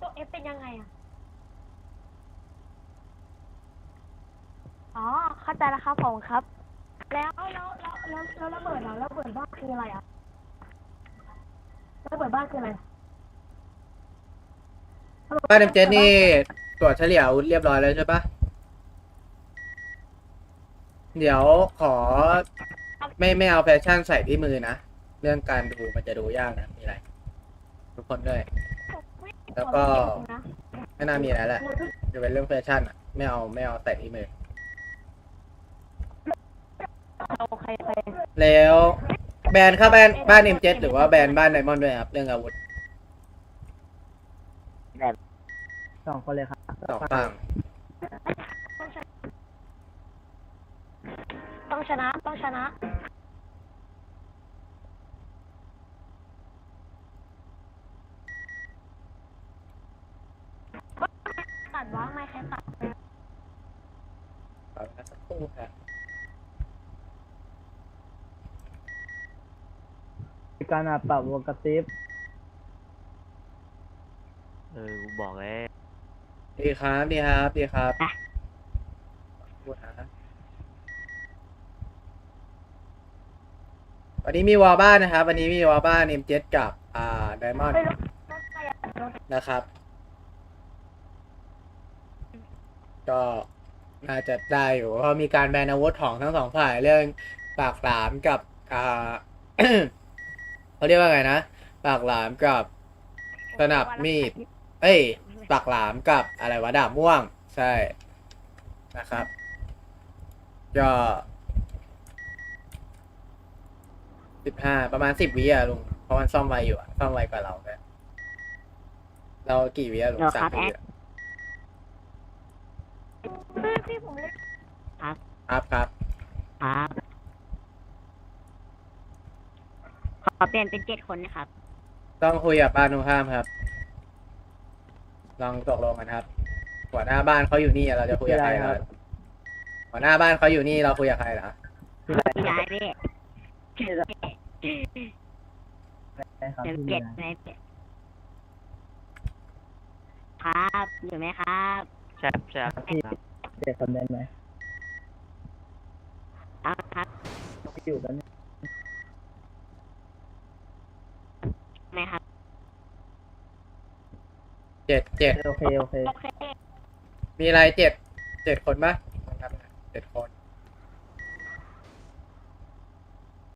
ตัวเอฟเป็นยังไงอะ อ๋อ เข้าใจแล้วครับผมครับ แล้วแล้วแล้วแล้วแล้วระเบิดเหรอระเบิดบ้านคืออะไรอะระเบิดบ้านคืออะไรบ้านเอ็มเจนี่ตรวจเฉลี่ยอาวุธเรียบร้อยแล้วใช่ปะเดี๋ยวขอ ไม่ไม่เอาแฟชั่นใส่ที่มือนะ เรื่องการดูมันจะดูยากนะมีอะไร ทุกคนด้วย แล้วก็ ไม่น่ามีอะไรแหละจะเป็นเรื่องแฟชั่นอะ ไม่เอาไม่เอาใส่ที่มือโอเคโอเคแล้วแบรนด์เข้าแบรนด์บ้านเอ็มเจหรือว่าแบรนด์บ้านไดมอนด์ด้วยครับ เรื่องอาวุธสองคนเลยครับสองฝั่งต้องชนะต้องชนะ ตัดว่างไหม ใครตัดขอเวลาสักครู่ครับมีการอะปรับวงกระซิบเออกูบอกแล้วดีครับดีครับดีครับพูดนะวันนี้มีวอลบ้านนะครับ วันนี้มีวอลบ้านเอ็มเจกับ อ่าไดมอนด์นะครับ ก็น่าจะได้อยู่เพราะมีการแบนอาวุธของทั้งสองฝ่ายเรื่องปากหลามกับอ่า เขาเรียกว่าไงนะ ปากหลามกับสนับมีด เอ้ย ปากหลามกับอะไรวะดาบม่วง ใช่นะครับ ก็สิบห้าประมาณสิบวิอะลุงเพราะมันซ่อมไวอยู่อะซ่อมไวกว่าเราเนี่ยเรากี่วิอะลุงเหรอสาครัมบวิแอด อะ พี่ผมเล่นครับครับครับขอเปลี่ยนเป็นเจ็ดคนนะครับ ต้องคุยกับบ้านตรงข้ามครับ ลองตกลงกันครับ หัวหน้าบ้านเขาอยู่นี่เราจะคุยกับใครครับ หัวหน้าบ้านเขาอยู่นี่เราคุยกับใครเหรอที่ไรพี่คย้ารับยพี่ครับเดี๋ยวที่เจ็ดไหนในครับ อยู่ไหมครับใช่ใช่ครับ พี่เจ็ดคนได้ไหมเอาครับพี่อยู่กันไหมครับเจ็ดเจ็ดโอเคโอเค โอเค มีอะไรเจ็ดเจ็ดคนปะครับเจ็ดคน